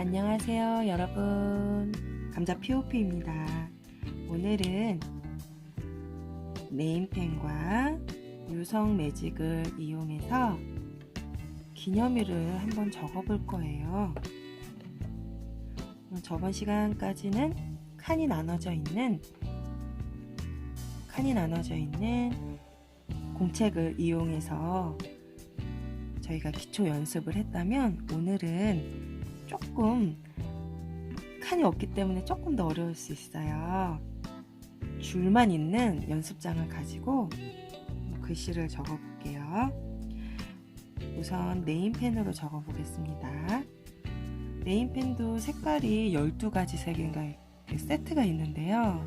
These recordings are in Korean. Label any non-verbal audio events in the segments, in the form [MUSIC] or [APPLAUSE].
안녕하세요 여러분. 감자 POP입니다. 오늘은 네임펜과 유성 매직을 이용해서 기념일을 한번 적어 볼 거예요. 저번 시간까지는 칸이 나눠져 있는 칸이 나눠져 있는 공책을 이용해서 저희가 기초 연습을 했다면 오늘은 조금 칸이 없기 때문에 조금 더 어려울 수 있어요. 줄만 있는 연습장을 가지고 글씨를 적어 볼게요. 우선 네임펜으로 적어 보겠습니다. 네임펜도 색깔이 12가지 색인가 세트가 있는데요.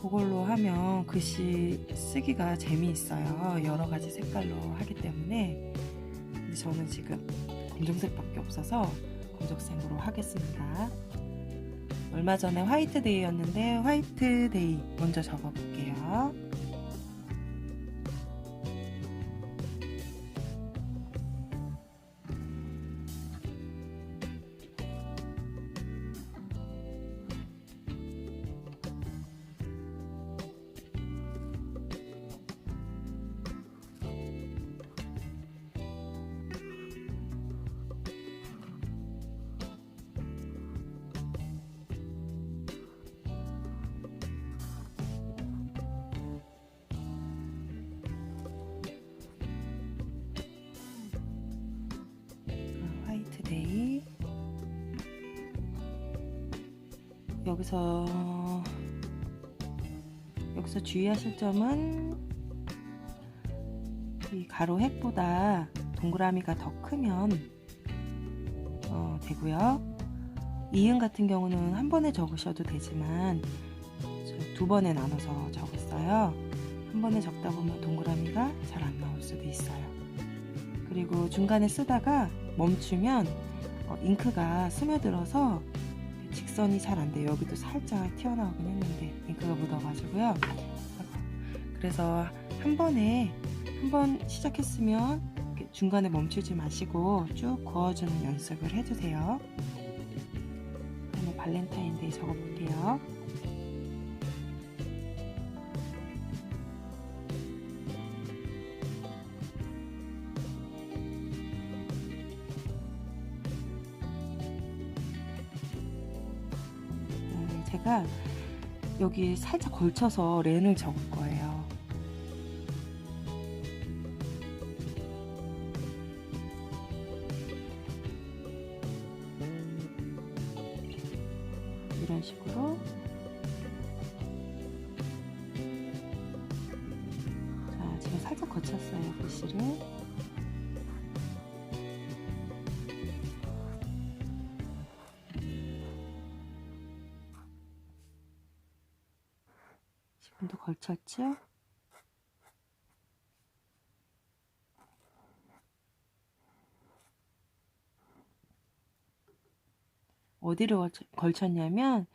그걸로 하면 글씨 쓰기가 재미있어요. 여러 가지 색깔로 하기 때문에. 근데 저는 지금 검정색밖에 없어서 검정색으로 하겠습니다. 얼마 전에 화이트데이였는데 화이트데이 먼저 적어볼게요. 여기서 여기서 주의하실 점은 이 가로 획보다 동그라미가 더 크면 어, 되고요. 이응 같은 경우는 한 번에 적으셔도 되지만 두 번에 나눠서 적었어요. 한 번에 적다 보면 동그라미가 잘 안 나올 수도 있어요. 그리고 중간에 쓰다가 멈추면 어, 잉크가 스며들어서 직선이 잘 안 돼요. 여기도 살짝 튀어나오긴 했는데 잉크가 묻어가지고요. 그래서 한 번에 한 번 시작했으면 중간에 멈추지 마시고 쭉 그어주는 연습을 해주세요. 그다음에 발렌타인데이 적어볼게요. 제가 여기 살짝 걸쳐서 렌을 적을 거예요. 이런 식으로 자 지금 살짝 거쳤어요 글씨를 지금도 걸쳤죠? 어디로 걸쳤냐면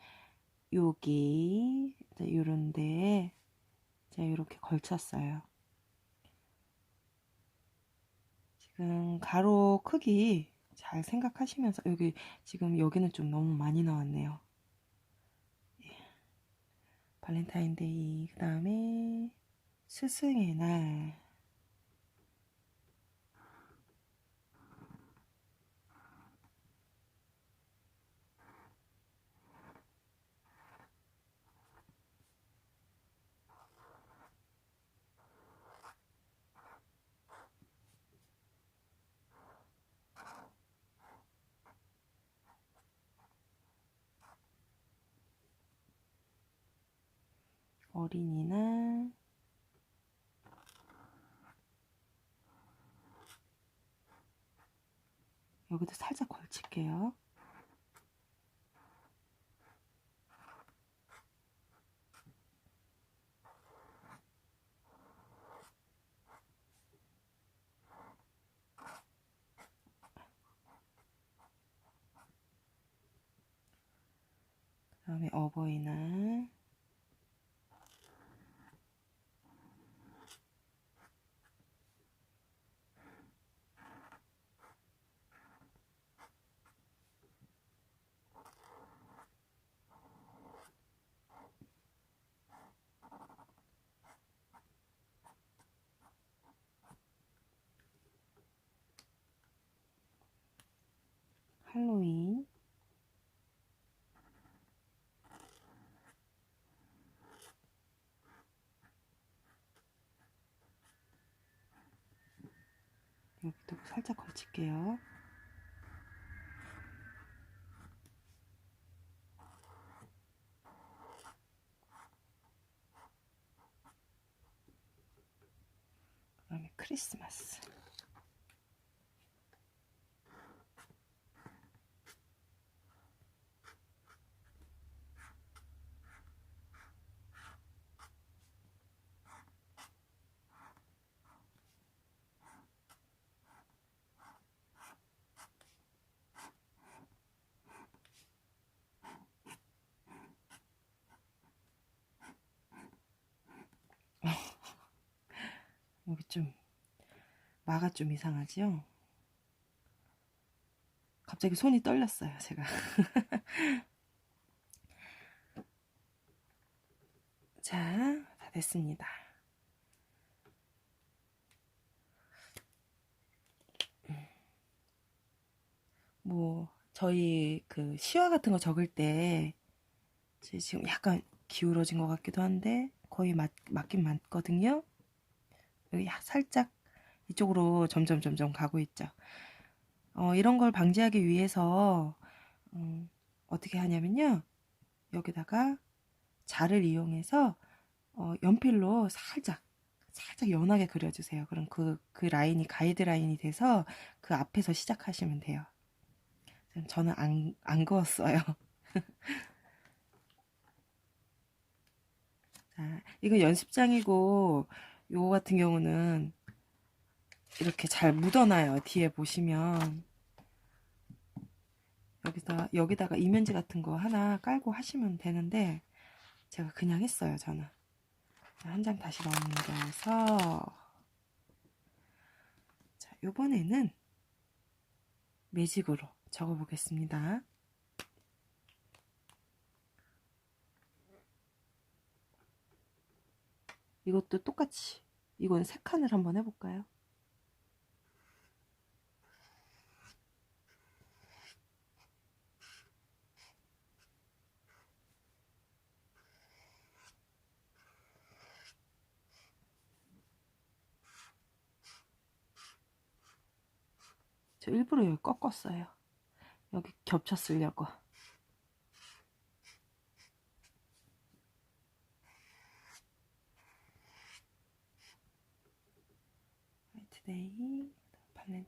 여기 요런데 제가 이렇게 걸쳤어요. 지금 가로 크기 잘 생각하시면서 여기 지금 여기는 좀 너무 많이 나왔네요. 발렌타인데이 그 다음에 스승의 날 어린이날 여기도 살짝 걸칠게요. 그 다음에 어버이날 할로윈. 여기도 살짝 걸칠게요. 그다음에 크리스마스. 여기 좀 마가 좀 이상하지요? 갑자기 손이 떨렸어요, 제가. [LAUGHS] 자, 다 됐습니다. 뭐, 저희 그 시화 같은 거 적을 때, 제 지금 약간 기울어진 것 같기도 한데, 거의 맞, 맞긴 맞거든요. 여기 살짝 이쪽으로 점점 점점 가고 있죠. 어, 이런 걸 방지하기 위해서 음, 어떻게 하냐면요. 여기다가 자를 이용해서 어, 연필로 살짝 살짝 연하게 그려주세요. 그럼 그, 그 라인이 가이드 라인이 돼서 그 앞에서 시작하시면 돼요. 저는 안, 안 그었어요. [LAUGHS] 자, 이거 연습장이고 요거 같은 경우는 이렇게 잘 묻어놔요. 뒤에 보시면 여기다 여기다가 이면지 같은 거 하나 깔고 하시면 되는데 제가 그냥 했어요. 저는 한 장 다시 넘겨서 자 이번에는 매직으로 적어 보겠습니다. 이것도 똑같이 이건 세 칸을 한번 해볼까요? 저 일부러 여기 꺾었어요. 여기 겹쳤으려고. 화이트데이, 발렌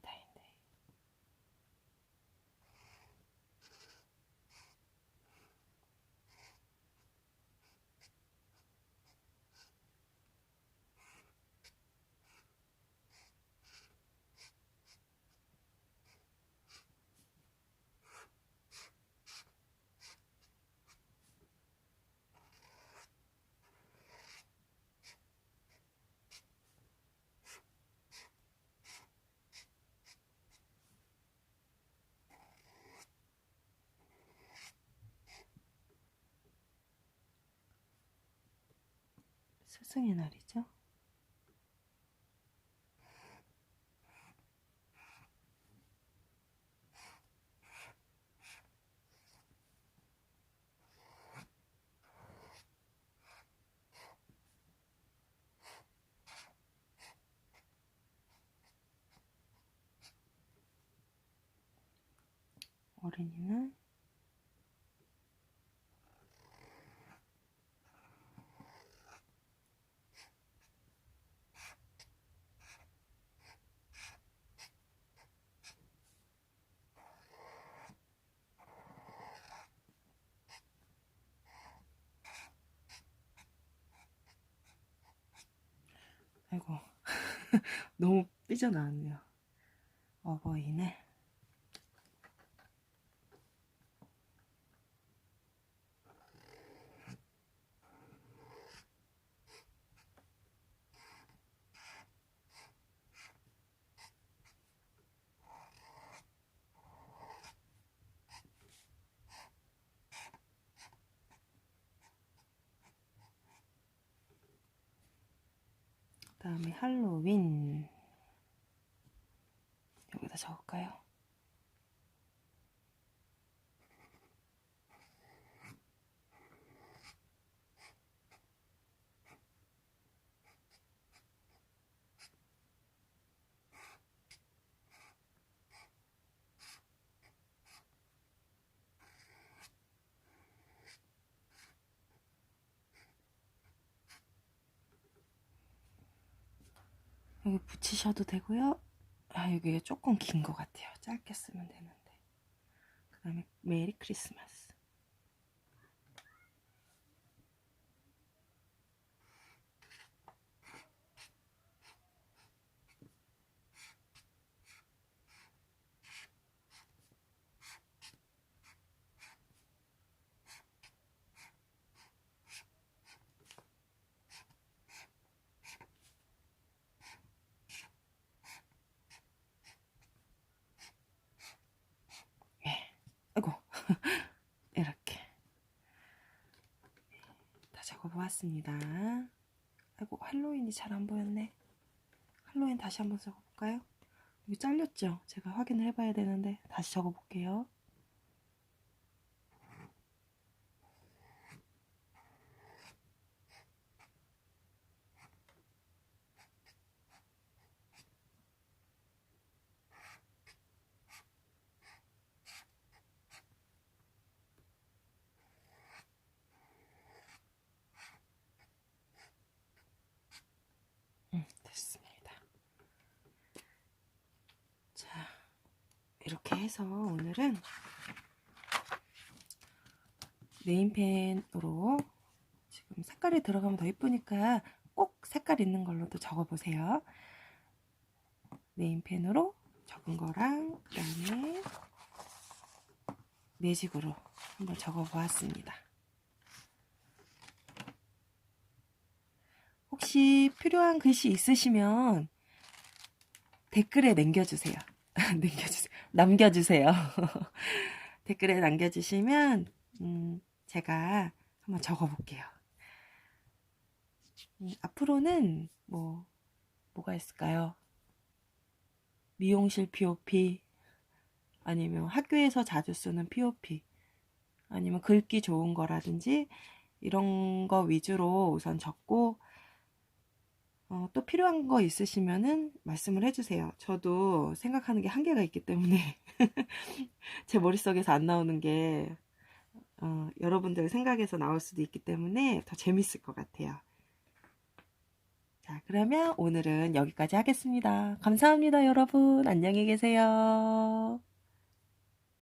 스승의 날이죠. 어린이날 아이고 [LAUGHS] 너무 삐져나왔네요. 어버이날 다음에 할로윈 여기다 적을까요? 여기 붙이셔도 되고요. 아, 여기 조금 긴 것 같아요. 짧게 쓰면 되는데. 그 다음에 메리 크리스마스. 아이고 이렇게 다 적어보았습니다. 아이고 할로윈이 잘안 보였네. 할로윈 다시 한번 적어볼까요? 여기 잘렸죠? 제가 확인을 해봐야 되는데 다시 적어볼게요. 음, 됐습니다. 자, 이렇게 해서 오늘은 네임펜으로 지금 색깔이 들어가면 더 예쁘니까 꼭 색깔 있는 걸로 또 적어보세요. 네임펜으로 적은 거랑 그 다음에 매직으로 한번 적어보았습니다. 혹시 필요한 글씨 있으시면 댓글에 남겨주세요. [LAUGHS] 남겨주세요. 남겨주세요. [LAUGHS] 댓글에 남겨주시면 음, 제가 한번 적어볼게요. 음, 앞으로는 뭐 뭐가 있을까요? 미용실 POP 아니면 학교에서 자주 쓰는 POP 아니면 글귀 좋은 거라든지 이런 거 위주로 우선 적고 어, 또 필요한 거 있으시면은 말씀을 해주세요. 저도 생각하는 게 한계가 있기 때문에 [LAUGHS] 제 머릿속에서 안 나오는 게 어, 여러분들 생각에서 나올 수도 있기 때문에 더 재밌을 것 같아요. 자, 그러면 오늘은 여기까지 하겠습니다. 감사합니다, 여러분. 안녕히 계세요.